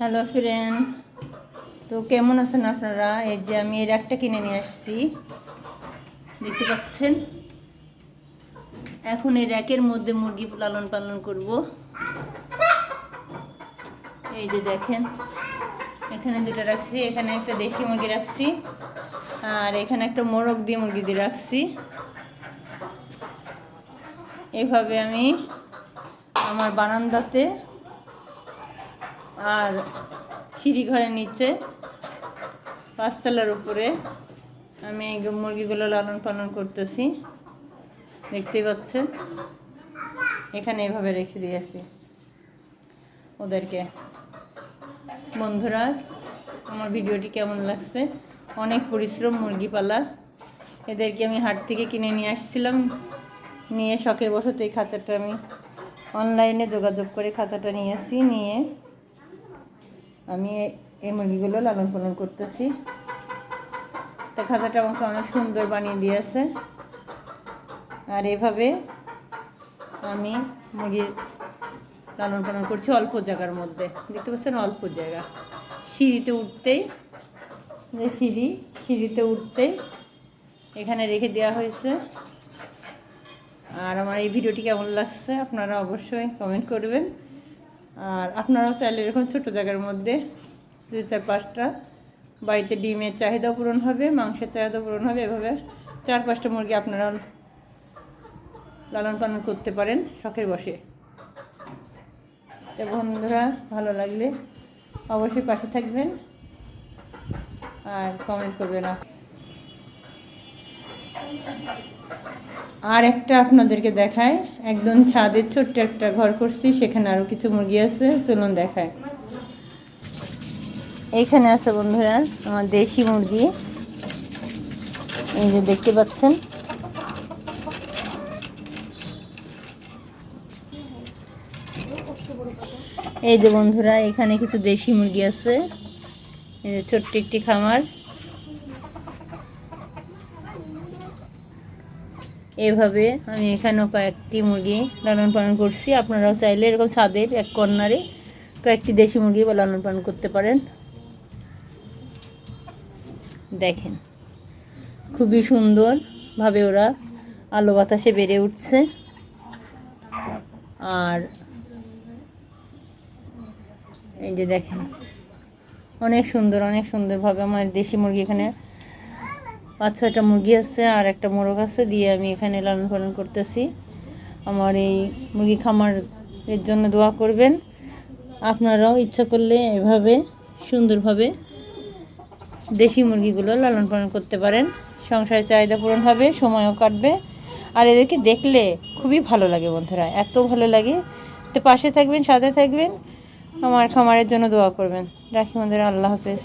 Hello friend তো কেমন আছেন আপনারা? এই যে আমি এই র্যাকটা কিনে নিয়ে আসছি। দেখতে পাচ্ছেন? এখন এই র্যাকের মধ্যে মুরগি লালন পালন করব। এই যে দেখেন, এখানে দুটো রাখছি, এখানে একটা দেশি মুরগি রাখছি, আর এখানে একটা মোরগ দিয়ে মুরগি দিয়ে রাখছি। এভাবে আমি আমার বারান্দাতে আর সিঁড়ি ঘরের নিচে পাঁচতলার উপরে আমি এই মুরগিগুলো লালন পালন করতেছি। দেখতেই পাচ্ছেন? এখানে এভাবে রেখে দিয়েছি ওদেরকে। বন্ধুরা, আমার ভিডিওটি কেমন লাগছে? অনেক পরিশ্রম মুরগি পালা এদেরকে আমি হাট থেকে কিনে নিয়ে আসছিলাম। নিয়ে শখের বশত এই খাঁচাটা আমি অনলাইনে যোগাযোগ করে খাঁচাটা নিয়েছি নিয়ে আমি এই মুরগিগুলো লালন পালন করতেছি। তা খাঁচাটা আমাকে অনেক সুন্দর বানিয়ে দিয়েছে। আর এভাবে আমি মুরগির লালন পালন করছি অল্প জায়গার মধ্যে। দেখতে পাচ্ছেন অল্প জায়গা। সিঁড়িতে উঠতেই যে সিঁড়ি, সিঁড়িতে উঠতেই এখানে রেখে দেওয়া হয়েছে। আর আমার এই ভিডিওটি কেমন লাগছে আপনারা অবশ্যই কমেন্ট করবেন। আর আপনারাও চাইলে এরকম ছোটো জায়গার মধ্যে দুই চার পাঁচটা বাড়িতে ডিমের চাহিদাও পূরণ হবে, মাংসের চাহিদাও পূরণ হবে। এভাবে চার পাঁচটা মুরগি আপনারা লালন পালন করতে পারেন শখের বসে। তো বন্ধুরা, ভালো লাগলে অবশ্যই পাশে থাকবেন আর কমেন্ট করবেন। আর একটা আপনাদেরকে দেখায়। একদম ছাদের ছোট্ট একটা ঘর করছি, সেখানে আরও কিছু মুরগি আছে, চলুন দেখায়। এইখানে আছে বন্ধুরা, আমার দেশি মুরগি। এই যে দেখতে পাচ্ছেন। এই যে বন্ধুরা, এখানে কিছু দেশি মুরগি আছে। এই যে ছোট্ট একটি খামার। এভাবে আমি এখানেও কয়েকটি মুরগি লালন পালন করছি। আপনারাও চাইলে এরকম ছাদের এক কর্নারে কয়েকটি দেশি মুরগি বা লালন পালন করতে পারেন। দেখেন, খুবই সুন্দরভাবে ওরা আলো বাতাসে বেড়ে উঠছে। আর এই যে দেখেন, অনেক সুন্দর, অনেক সুন্দরভাবে আমার দেশি মুরগি এখানে পাঁচ ছয়টা মুরগি আছে আর একটা মোরগ আছে দিয়ে আমি এখানে লালন পালন করতেছি। আমার এই মুরগি খামার এর জন্য দোয়া করবেন। আপনারাও ইচ্ছা করলে এভাবে সুন্দরভাবে দেশি মুরগিগুলো লালন পালন করতে পারেন। সংসারের চাহিদা পূরণ হবে, সময়ও কাটবে। আর এদেরকে দেখলে খুবই ভালো লাগে বন্ধুরা, এত ভালো লাগে। তো পাশে থাকবেন, সাথে থাকবেন। আমার খামারের জন্য দোয়া করবেন। রাখি বন্ধুরা, আল্লাহ হাফেজ।